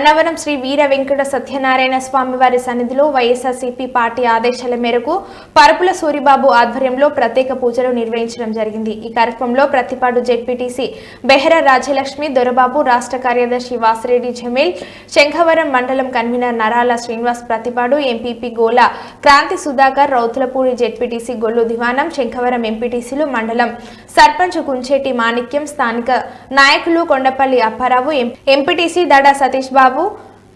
అన్నవరం శ్రీ వీర వెంకట సత్యనారాయణ స్వామి వారి సన్నిధిలో వైఎస్ఆర్సీపీ పార్టీ ఆదేశాల మేరకు పరుపుల సూరిబాబు ఆధ్వర్యంలో ప్రత్యేక పూజలు నిర్వహించడం జరిగింది. ఈ కార్యక్రమంలో ప్రతిపాడు జెడ్పీటీసీ బెహరా రాజ్యలక్ష్మి దొరబాబు రాష్ట్ర కార్యదర్శి వాసిరెడ్డి జమీల్ శంఖవరం మండలం కన్వీనర్ నరాల శ్రీనివాస్ ప్రతిపాడు ఎంపీపీ గోల క్రాంతి సుధాకర్ రౌతులపూడి జెడ్పీటీసీ గొల్లు దివానం శంఖవరం ఎంపీటీసీలు మండలం సర్పంచ్ కుంచేటి మాణిక్యం స్థానిక నాయకులు కొండపల్లి అప్పారావు ఎంపీటీసీ దడా సతీష్ బాబు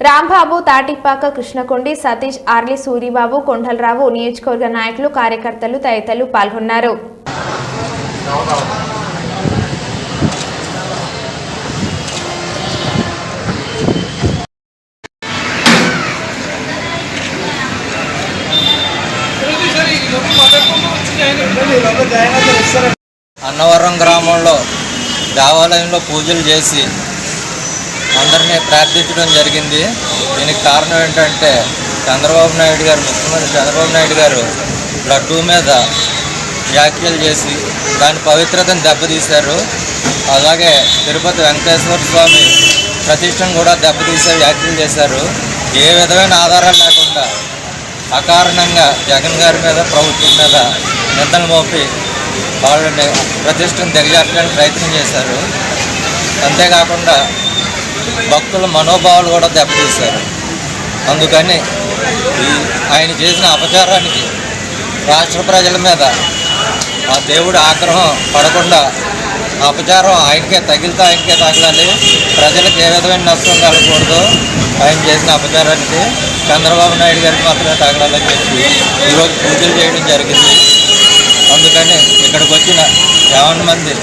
రాంబాబు తాటిపాక కృష్ణకొండి సతీష్ ఆర్లి సూరిబాబు కొండలరావు నియోజకవర్గ నాయకులు కార్యకర్తలు తదితరులు పాల్గొన్నారు. అన్నవరం గ్రామంలో దేవాలయంలో పూజలు చేసి అందరినీ ప్రార్థించడం జరిగింది. దీనికి కారణం ఏంటంటే చంద్రబాబు నాయుడు గారు ముఖ్యమంత్రి చంద్రబాబు నాయుడు గారు లడ్డూ మీద వ్యాఖ్యలు చేసి దాని పవిత్రతను దెబ్బతీశారు. అలాగే తిరుపతి వెంకటేశ్వర స్వామి ప్రతిష్టను కూడా దెబ్బతీసే వ్యాఖ్యలు చేశారు. ఏ విధమైన ఆధారాలు లేకుండా అకారణంగా జగన్ గారి మీద ప్రభుత్వం మీద నిందలు మోపి వాళ్ళని ప్రతిష్టను దిగజార్చడానికి ప్రయత్నం చేశారు. అంతేకాకుండా భక్తుల మనోభావాలు కూడా దెబ్బతీశారు. అందుకని ఈ ఆయన చేసిన అపచారానికి రాష్ట్ర ప్రజల మీద ఆ దేవుడు ఆగ్రహం పడకుండా అపచారం ఆయనకే తగిలితే ఆయనకే తగలాలి. ప్రజలకు ఏ విధమైన నష్టం కలగకూడదు ఆయన చేసిన అపచారానికి చంద్రబాబు నాయుడు గారికి మాత్రమే తగలాలని చెప్పి ఈరోజు పూజలు చేయడం జరిగింది. అందుకని ఇక్కడికి వచ్చిన యావన్ మంది